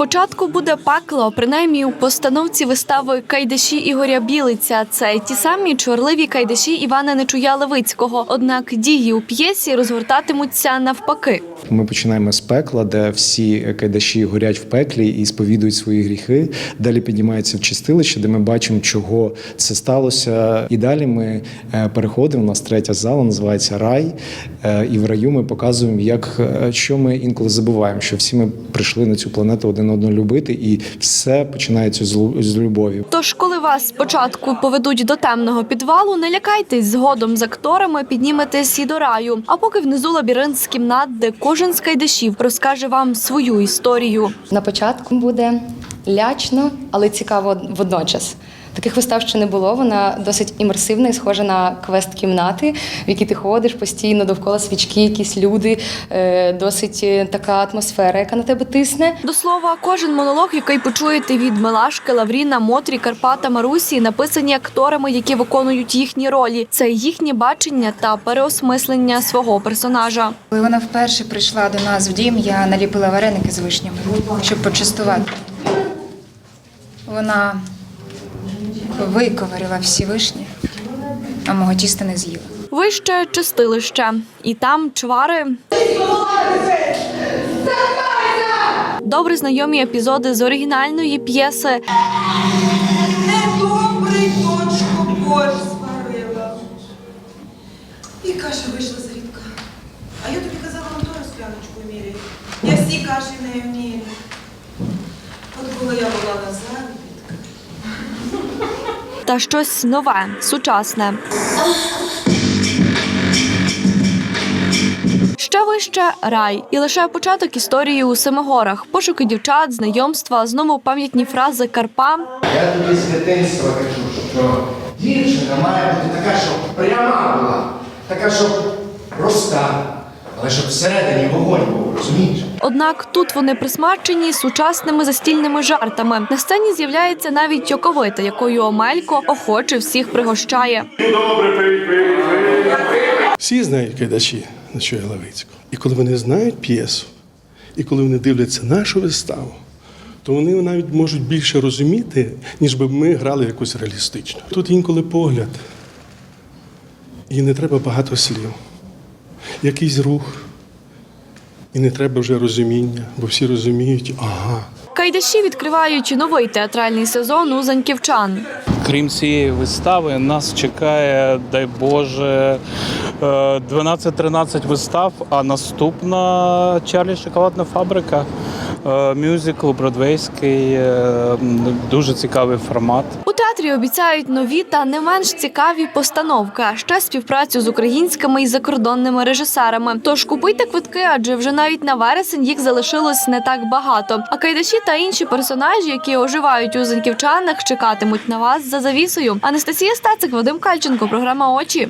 Спочатку буде пекло, принаймні у постановці вистави Кайдаші Ігоря Білиця. Це ті самі чорливі кайдаші Івана Нечуя Левицького. Однак дії у п'єсі розгортатимуться навпаки. Ми починаємо з пекла, де всі кайдаші горять в пеклі і сповідують свої гріхи. Далі піднімається в чистилище, де ми бачимо, чого це сталося. І далі ми е, переходимо. У нас третя зала називається рай. Е, І в раю ми показуємо, як е, що ми інколи забуваємо, що всі ми прийшли на цю планету один одного любити, і все починається з лу- з любові. Тож, коли вас спочатку поведуть до темного підвалу, не лякайтесь, згодом з акторами підніметесь і до раю. А поки внизу лабіринт з кімнат, де кожен з кайдашів розкаже вам свою історію. На початку буде лячно, але цікаво водночас. Таких вистав ще не було. Вона досить імерсивна і схожа на квест-кімнати, в які ти ходиш постійно довкола свічки, якісь люди, е, досить е, така атмосфера, яка на тебе тисне. До слова, кожен монолог, який почуєте від Мелашки, Лавріна, Мотрі, Карпата, Марусі, написані акторами, які виконують їхні ролі. Це їхнє бачення та переосмислення свого персонажа. Коли вона вперше прийшла до нас в дім, я наліпила вареники з вишнями, щоб почастувати. Вона виковарила всі вишні, а мого тіста не з'їла. Вище чистилище, і там чвари. Добре знайомі епізоди з оригінальної п'єси. Недобрий дочку борщ сварила. І каша вийшла з рідка. А я тобі казала, вон ту скляночку міряй. Я всі каші нею міряю. От коли я була на заробітку. Та щось нове, сучасне. Ще вище рай, і лише початок історії у Семигорах, пошуки дівчат, знайомства, знову пам'ятні фрази Карпа. Я тобі з дитинства кажу, що дівчина має бути така, щоб пряма була, така, щоб проста, але щоб всередині вогонь був, розумієш? Однак тут вони присмачені сучасними застільними жартами. На сцені з'являється навіть Йоковита, якою Омелько охоче всіх пригощає. Всі знають кайдачі на що Левицького. І коли вони знають п'єсу, і коли вони дивляться нашу виставу, то вони навіть можуть більше розуміти, ніж би ми грали якусь реалістичну. Тут інколи погляд, і не треба багато слів. Якийсь рух, і не треба вже розуміння, бо всі розуміють, ага. Кайдаші відкривають новий театральний сезон у Заньківчан. Крім цієї вистави, нас чекає, дай Боже, е, 12-13 вистав, а наступна Чарлі Шоколадна фабрика. Е, Мюзикл бродвейський, е, дуже цікавий формат. У театрі обіцяють нові та не менш цікаві постановки, а ще співпрацю з українськими і закордонними режисерами. Тож купуйте квитки, адже вже навіть на вересень їх залишилось не так багато. А кайдаші та інші персонажі, які оживають у заньківчанах, чекатимуть на вас за завісою. Анастасія Стацик, Вадим Кальченко, програма Очі.